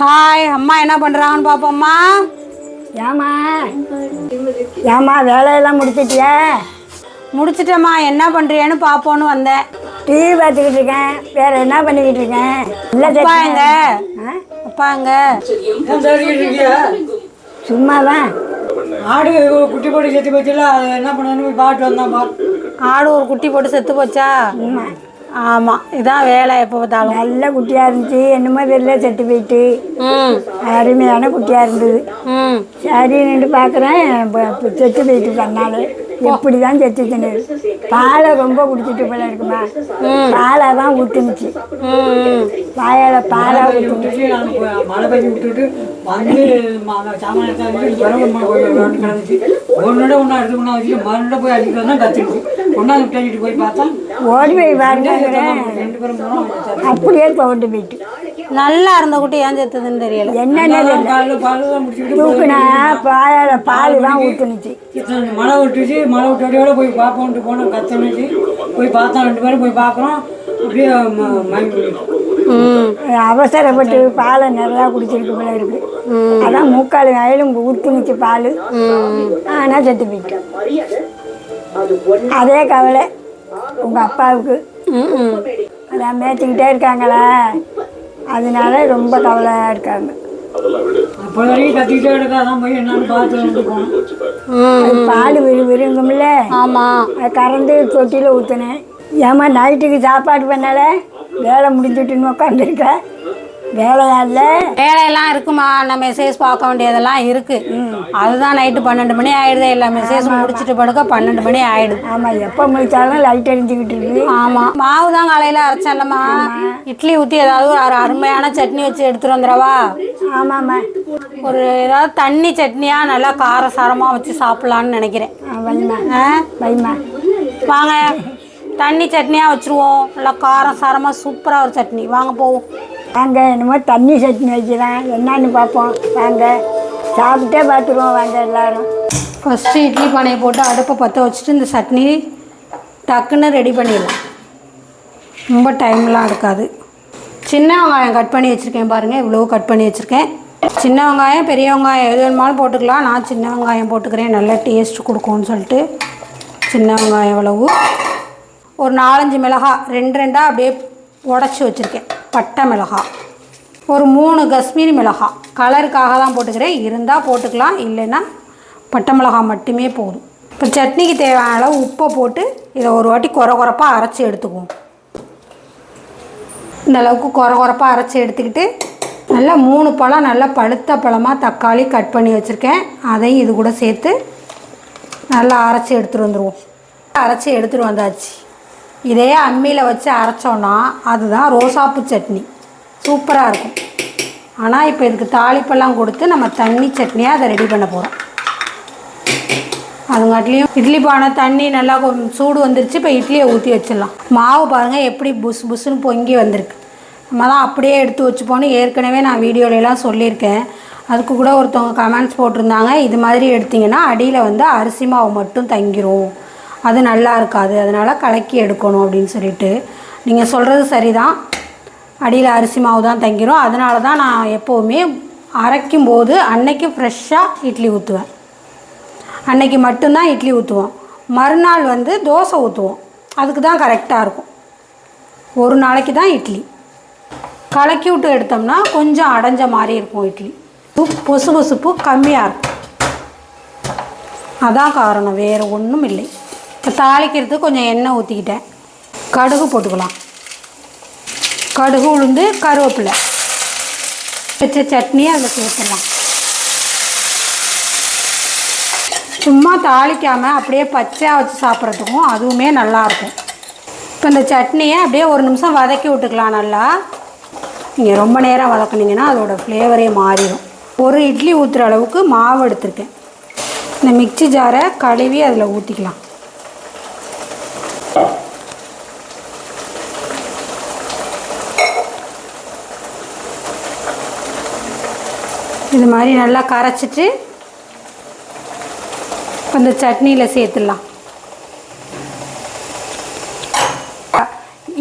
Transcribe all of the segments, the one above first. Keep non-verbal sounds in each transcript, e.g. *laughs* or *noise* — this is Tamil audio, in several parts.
ஹாய் அம்மா என்ன பண்ணுறாங்கன்னு பார்ப்போம்மா ஏமா ஏமா வேலையெல்லாம் முடிச்சிட்டியா? முடிச்சிட்டேம்மா என்ன பண்ணுறியேன்னு பார்ப்போன்னு வந்தேன். டிவி பார்த்துக்கிட்டு இருக்கேன். வேற என்ன பண்ணிக்கிட்டு இருக்கேன்? இல்லை எங்க? ஆ? அப்பா எங்க? சும்மா தான் ஆடு குட்டி போட்டு செத்து போச்சுல அது என்ன பண்ணணும்னு பாட்டு வந்தான் பா ஆடு ஒரு குட்டி போட்டு செத்து போச்சா? ஆமாம் இதான் வேலை எப்போ பார்த்தாலும். நல்ல குட்டியாக இருந்துச்சு என்னமோ தெரியல செத்து போயிட்டு. அருமையான குட்டியாக இருந்தது. சரி நின்று பார்க்குறேன் செத்து போயிட்டு பண்ணாலே எப்படி தான் செத்துச்சுன்னு. பாலை ரொம்ப குடிச்சிட்டு போல இருக்குமா. பாலை தான் ஊற்றுனுச்சு ம் வாயால் பாலை ஊற்றுனுச்சு மழை பெய்ஞ்சு விட்டுட்டு வந்து சாமான் எடுத்து கிடந்துச்சு. ஒன்னோட ஒன்றா எடுத்து கொண்டா வச்சு மறுநோட போய் வந்தா கத்துடுச்சு கொண்டாந்து விட்டாச்சிட்டு போய் பார்த்தா ஓடி போய் பாருங்க ரெண்டு பேரும் போனோம். அப்படியே கொண்டு போயிட்டு. நல்லா இருந்த குட்டி ஏன் செத்துதுன்னு தெரியல. என்னென்ன தூக்குனா பாயால பால் தான் ஊற்றுனுச்சு மழை விட்டுச்சு. மழை விட்டோடையோட போய் பார்ப்போன்ட்டு போனோம். கத்தனுச்சு. போய் பார்த்தோம் ரெண்டு பேரும் போய் பார்க்குறோம். அப்படியே அவசரப்பட்டு பாலை நிறையா குடிச்சிருக்கு போல இருக்கு. அதான் மூக்கால் வயலும் ஊற்றுனுச்சு பால். ஆனால் செத்து போயிட்டு அதே கவலை உங்கள் அப்பாவுக்கு. அதான் மேய்ச்சிக்கிட்டே இருக்காங்களா. அதனால ரொம்ப கவலையாக இருக்காங்க. பால் விரு விருங்கும்ல? ஆமாம் அது கறந்து தொட்டியில் ஊற்றுனேன் ஏமா நைட்டுக்கு சாப்பாடு பண்ணல? வேலை முடிஞ்சுட்டுன்னு உட்காந்துருக்க வேலையா இல்லை வேலையெல்லாம் இருக்குமா? நான் மெசேஜ் பார்க்க வேண்டியதெல்லாம் இருக்கு. அதுதான் நைட்டு பன்னெண்டு மணி ஆயிடுது. எல்லா மெசேஜ் முடிச்சுட்டு படுக்க பன்னெண்டு மணி ஆயிடுது. ஆமாம் எப்போ முடிச்சாலும் லைட் எரிஞ்சுக்கிட்டு இருக்குது ஆமா. மாவு தான் காலையில அரைச்சல்லம்மா இட்லி ஊற்றி ஏதாவது ஒரு அரு- அருமையான சட்னி வச்சு எடுத்துட்டு வந்துடவா? ஆமாம்மா. ஒரு ஏதாவது தண்ணி சட்னியா? நல்லா காரசாரமாக வச்சு சாப்பிட்லான்னு நினைக்கிறேன். வைமா ஆ? வைமா வாங்க. தண்ணி சட்னியாக வச்சுருவோம். நல்லா காரம் சாரமாக சூப்பராக ஒரு சட்னி. வாங்க போவோம். வாங்க என்னமோ தண்ணி சட்னி வைக்கலாம். என்னன்னு பார்ப்போம். வாங்க சாப்பிட்டே பார்த்துருவோம். வாங்க எல்லாரும். ஃபஸ்ட்டு இட்லி பானையை போட்டு அடுப்பை பற்ற வச்சுட்டு இந்த சட்னி டக்குன்னு ரெடி பண்ணிடலாம். ரொம்ப டைம்லாம் இருக்காது சின்ன வெங்காயம் கட் பண்ணி வச்சுருக்கேன் பாருங்கள் இவ்வளோ கட் பண்ணி வச்சுருக்கேன். சின்ன வெங்காயம் பெரிய வெங்காயம் எது வேணுமாலும் போட்டுக்கலாம். நான் சின்ன வெங்காயம் போட்டுக்கிறேன். நல்ல டேஸ்ட் கொடுக்கும்னு சொல்லிட்டு சின்ன வெங்காயம் எவ்வளவு ஒரு நாலஞ்சு மிளகாய் ரெண்டு ரெண்டாக அப்படியே உடச்சி வச்சுருக்கேன். பட்டை மிளகாய் ஒரு மூணு காஷ்மீரி மிளகாய் கலருக்காக தான் போட்டுக்கிறேன். இருந்தால் போட்டுக்கலாம். இல்லைன்னா பட்டை மிளகாய் மட்டுமே போதும். இப்போ சட்னிக்கு தேவையான அளவு உப்பை போட்டு இதை ஒரு வாட்டி குறை குறைப்பாக அரைச்சி எடுத்துக்குவோம். இந்த அளவுக்கு குறை குறைப்பாக அரைச்சி எடுத்துக்கிட்டு நல்லா மூணு பழம் நல்லா பழுத்த பழமாக தக்காளி கட் பண்ணி வச்சுருக்கேன். அதையும் இது கூட சேர்த்து நல்லா அரைச்சி எடுத்துகிட்டு வந்துடுவோம் அரைச்சி எடுத்துகிட்டு வந்தாச்சு. இதே அம்மியில் வச்சு அரைச்சோன்னா அதுதான் ரோசாப்பூ சட்னி. சூப்பராக இருக்கும். ஆனால் இப்போ இதுக்கு தாளிப்பெல்லாம் கொடுத்து நம்ம தண்ணி சட்னியாக அதை ரெடி பண்ண போகிறோம் அதுங்காட்டிலையும் இட்லி பானை தண்ணி நல்லா கொஞ்சம் சூடு வந்துருச்சு இப்போ இட்லியை ஊற்றி வச்சிடலாம். மாவு பாருங்கள் எப்படி புஸ் புஸ்ஸுன்னு பொங்கி வந்திருக்கு. நம்ம தான் அப்படியே எடுத்து வச்சுப்போன்னு ஏற்கனவே நான் வீடியோலலாம் சொல்லியிருக்கேன். அதுக்கு கூட ஒருத்தவங்க கமெண்ட்ஸ் போட்டிருந்தாங்க. இது மாதிரி எடுத்திங்கன்னா அடியில் வந்து அரிசி மாவு மட்டும் தங்கிரும். அது நல்லா இருக்காது அதனால் கலக்கி எடுக்கணும் அப்படின்னு சொல்லிட்டு. நீங்கள் சொல்கிறது சரி தான் அடியில் அரிசி மாவு தான் தங்கிரும். அதனால தான் நான் எப்போவுமே அரைக்கும் போது அன்னைக்கு ஃப்ரெஷ்ஷாக இட்லி ஊற்றுவேன் அன்னைக்கு மட்டும்தான் இட்லி ஊற்றுவோம் மறுநாள் வந்து தோசை ஊற்றுவோம் அதுக்கு தான் கரெக்டாக இருக்கும். ஒரு நாளைக்கு தான் இட்லி. கலக்கி விட்டு எடுத்தோம்னா கொஞ்சம் அடைஞ்ச மாதிரி இருக்கும் இட்லி. உப்பு பொசு பொசுப்பு கம்மியாக இருக்கும். அதான் காரணம். வேறு ஒன்றும் இல்லை. இப்போ தாளிக்கிறதுக்கு கொஞ்சம் எண்ணெய் ஊற்றிக்கிட்டேன். கடுகு போட்டுக்கலாம். கடுகு உளுந்து கருவேப்பிலை. வச்ச சட்னியை அதில் சேர்த்துடலாம் சும்மா தாளிக்காமல் அப்படியே பச்சையாக வச்சு சாப்பிட்றதுக்கும் அதுவுமே நல்லாயிருக்கும். இப்போ இந்த சட்னியை அப்படியே ஒரு நிமிஷம் வதக்கி விட்டுக்கலாம் நல்லா. நீங்கள் ரொம்ப நேரம் வதக்குனீங்கன்னா அதோட ஃப்ளேவரே மாறிடும். ஒரு இட்லி ஊற்றுற அளவுக்கு மாவு எடுத்திருக்கேன். இந்த மிக்ஸி ஜாரை கழுவி அதில் ஊற்றிக்கலாம் இது மாதிரி நல்லா கரைச்சிட்டு அந்த சட்னியில் சேர்த்துடலாம்.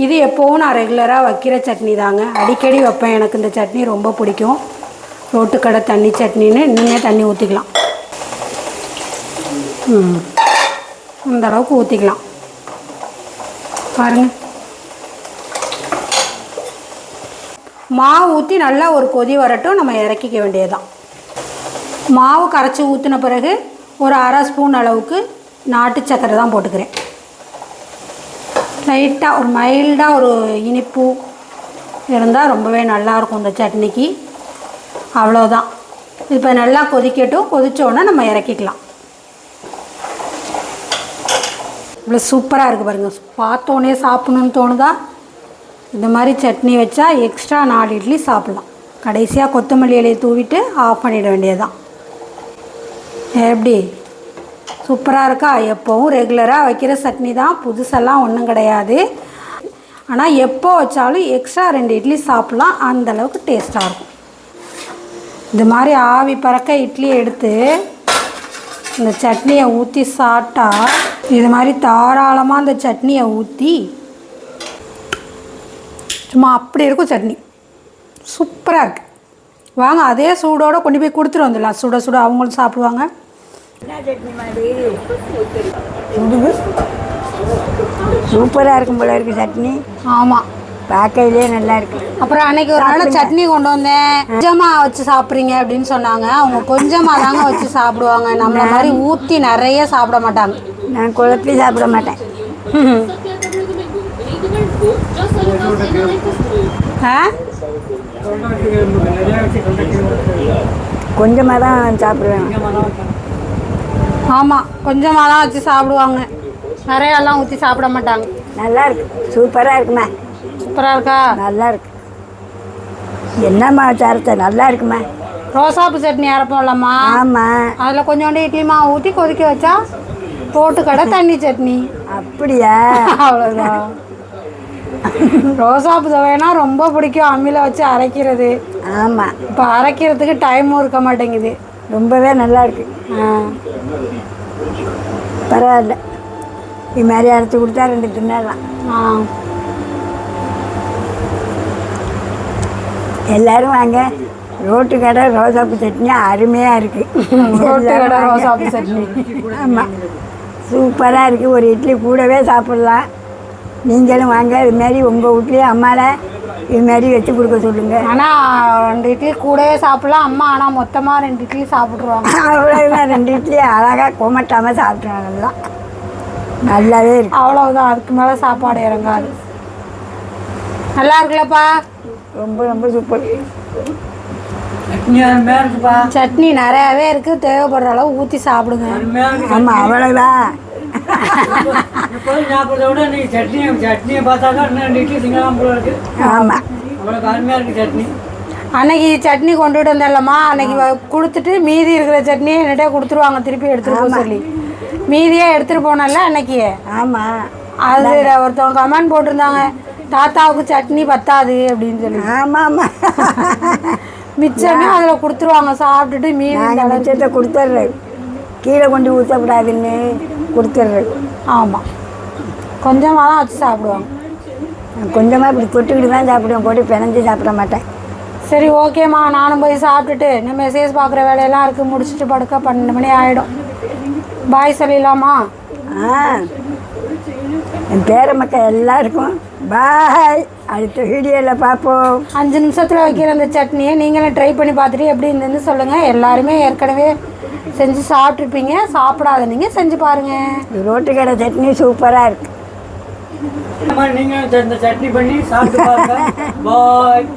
இது எப்போவும் நான் ரெகுலராக வைக்கிற சட்னி தாங்க. அடிக்கடி வைப்பேன். எனக்கு இந்த சட்னி ரொம்ப பிடிக்கும். ரோட்டுக்கடை தண்ணி சட்னின்னு இன்னுமே தண்ணி ஊற்றிக்கலாம் அந்த அளவுக்கு ஊற்றிக்கலாம் பாருங்கள் மாவு ஊற்றி நல்லா ஒரு கொதி வரட்டும் நம்ம இறக்கிக்க வேண்டியதுதான். மாவு கரைச்சி ஊற்றின பிறகு ஒரு அரை ஸ்பூன் அளவுக்கு நாட்டு சக்கரை தான் போட்டுக்கிறேன். லைட்டாக ஒரு மைல்டாக ஒரு இனிப்பு இருந்தால் ரொம்பவே நல்லாயிருக்கும் இந்த சட்னிக்கு. அவ்வளோதான் இப்போ நல்லா கொதிக்கட்டும் கொதித்தோடனே நம்ம இறக்கிக்கலாம். இவ்வளோ சூப்பராக இருக்குது பாருங்கள் பார்த்தோன்னே சாப்பிட்ணுன்னு தோணுதா? இந்த மாதிரி சட்னி வச்சா எக்ஸ்ட்ரா நாலு இட்லி சாப்பிட்லாம். கடைசியாக கொத்தமல்லி இலையை தூவிட்டு ஆஃப் பண்ணிட வேண்டியதுதான். எப்படி? சூப்பராக இருக்கா? எப்போவும் ரெகுலராக வைக்கிற சட்னி தான். புதுசெல்லாம் ஒன்றும் கிடையாது. ஆனால் எப்போ வச்சாலும் எக்ஸ்ட்ரா ரெண்டு இட்லி சாப்பிட்லாம். அந்தளவுக்கு டேஸ்ட்டாக இருக்கும். இந்த மாதிரி ஆவி பறக்க இட்லியை எடுத்து இந்த சட்னியை ஊற்றி சாப்பிட்டா இது மாதிரி தாராளமாக அந்த சட்னியை ஊற்றி சும்மா அப்படி இருக்கும் சட்னி. சூப்பராக இருக்குது வாங்க அதே சூடோட கொண்டு போய் கொடுத்துட்டு வந்துடலாம். சுட சுட அவங்களும் சாப்பிடுவாங்க. சூப்பராக இருக்கும் போல இருக்கு சட்னி. ஆமாம் பார்க்கையிலே நல்லா இருக்கு. அப்புறம் அன்னைக்கு ஒரு நாள் சட்னி கொண்டு வந்தேன். கொஞ்சமாக வச்சு சாப்பிட்றீங்க அப்படின்னு சொன்னாங்க. அவங்க கொஞ்சமாக தாங்க வச்சு சாப்பிடுவாங்க. நம்மள மாதிரி ஊற்றி நிறைய சாப்பிட மாட்டாங்க. நான் குழப்பி சாப்பிட மாட்டேன். கொஞ்சமாக தான் சாப்பிடுவேன். ஆமாம் கொஞ்சமாக தான் வச்சு சாப்பிடுவாங்க. நிறையாலாம் ஊற்றி சாப்பிட மாட்டாங்க. நல்லா இருக்கு சூப்பராக இருக்குமா. சூப்பராக இருக்கா? நல்லா இருக்கு என்னம்மா சாரத்தை நல்லா இருக்குமா ரோசாப்பு சட்னி அரைப்போம்லம்மா. ஆமாம் அதில் கொஞ்சோண்டு இட்லி மாவு ஊற்றி கொதிக்க வச்சா போட்டு கடை தண்ணி சட்னி. அப்படியா? அவ்வளோதான் ரோசாப்பு துவையனா ரொம்ப பிடிக்கும் அம்மியில் வச்சு அரைக்கிறது. ஆமாம் இப்போ அரைக்கிறதுக்கு டைமும் இருக்க மாட்டேங்குது. ரொம்பவே நல்லா இருக்கு. ஆ. பரவாயில்ல. இது மாதிரி அரைச்சி கொடுத்தா ரெண்டு தின்னலாம். ஆ. எல்லாரும் வாங்க. ரோட்டு கடை ரோசாப்பு சட்னி அருமையாக இருக்கு. ரோட்டு கடை ரோசாப்பு சட்னி. ஆமாம் சூப்பராக இருக்குது ஒரு இட்லி கூடவே சாப்பிட்லாம். நீங்களும் வாங்க இது மாதிரி உங்கள் வீட்லேயும் அம்மாவை இது மாதிரி வச்சு கொடுக்க சொல்லுங்கள் ஆனால் ரெண்டு இட்லி கூடவே சாப்பிடலாம். அம்மா ஆனால் மொத்தமாக ரெண்டு இட்லி சாப்பிட்ருவாங்க அவ்வளோதான் ரெண்டு இட்லி அழகாக குமட்டாமல் சாப்பிட்றாங்கலாம் நல்லாவே இருக்கு. அவ்வளவுதான் அதுக்கு மேலே சாப்பாடு இறங்காது. நல்லா இருக்குல்லப்பா? ரொம்ப ரொம்ப சூப்பர் சட்னி நிறையாவே இருக்குது தேவைப்படுற அளவு ஊற்றி சாப்பிடுங்க. ஆமாம் அவ்வளோதான் சட்னி. அன்னைக்கு சட்னி கொண்டுட்டு வந்தேன்லம்மா அன்னைக்கு வ- கொடுத்துட்டு மீதி இருக்கிற சட்னியை என்கிட்ட கொடுத்துருவாங்க. திருப்பி எடுத்துட்டு போக சொல்லி. மீதியே எடுத்துட்டு போனல அன்னைக்கு? ஆமாம் அது ஒருத்தவங்க கமெண்ட் போட்டிருந்தாங்க. தாத்தாவுக்கு சட்னி பத்தாது அப்படின்னு சொல்லி. ஆமாம் ஆமாம் மிச்சமே அதில் கொடுத்துருவாங்க. சாப்பிட்டுட்டு மீதி மிச்சத்தை கொடுத்துட்றேன் கீழே கொண்டு ஊற்றக்கூடாதுன்னு கொடுத்துட்றேன் ஆமாம் கொஞ்சமாக தான் வச்சு சாப்பிடுவாங்க. கொஞ்சமாக இப்படி தொட்டுக்கிட்டு தான் சாப்பிடுவேன் போட்டு பிணைஞ்சு சாப்பிட மாட்டேன். சரி ஓகேம்மா. நானும் போய் சாப்பிட்டுட்டு இன்னும் மெசேஜ் பார்க்குற வேலையெல்லாம் இருக்குது முடிச்சுட்டு படுக்க பன்னெண்டு மணி ஆகிடும் பாய் சொல்லிடலாமா ஆ. என் பேர மக்கள் எல்லாருக்கும் பாய் அடுத்த வீடியோவில் பார்ப்போம். அஞ்சு நிமிஷத்தில் வைக்கிற அந்த சட்னியை நீங்களும் ட்ரை பண்ணி பார்த்துட்டு எப்படி இருந்ததுன்னு சொல்லுங்கள் எல்லாருமே ஏற்கனவே செஞ்சு சாப்பிட்ருப்பீங்க சாப்பிடாத நீங்கள் செஞ்சு பாருங்கள் ரோட்டு கடை சட்னி சூப்பராக இந்த சட்னி பண்ணி சாப்பிட்டு பாருங்க. *laughs* பாய்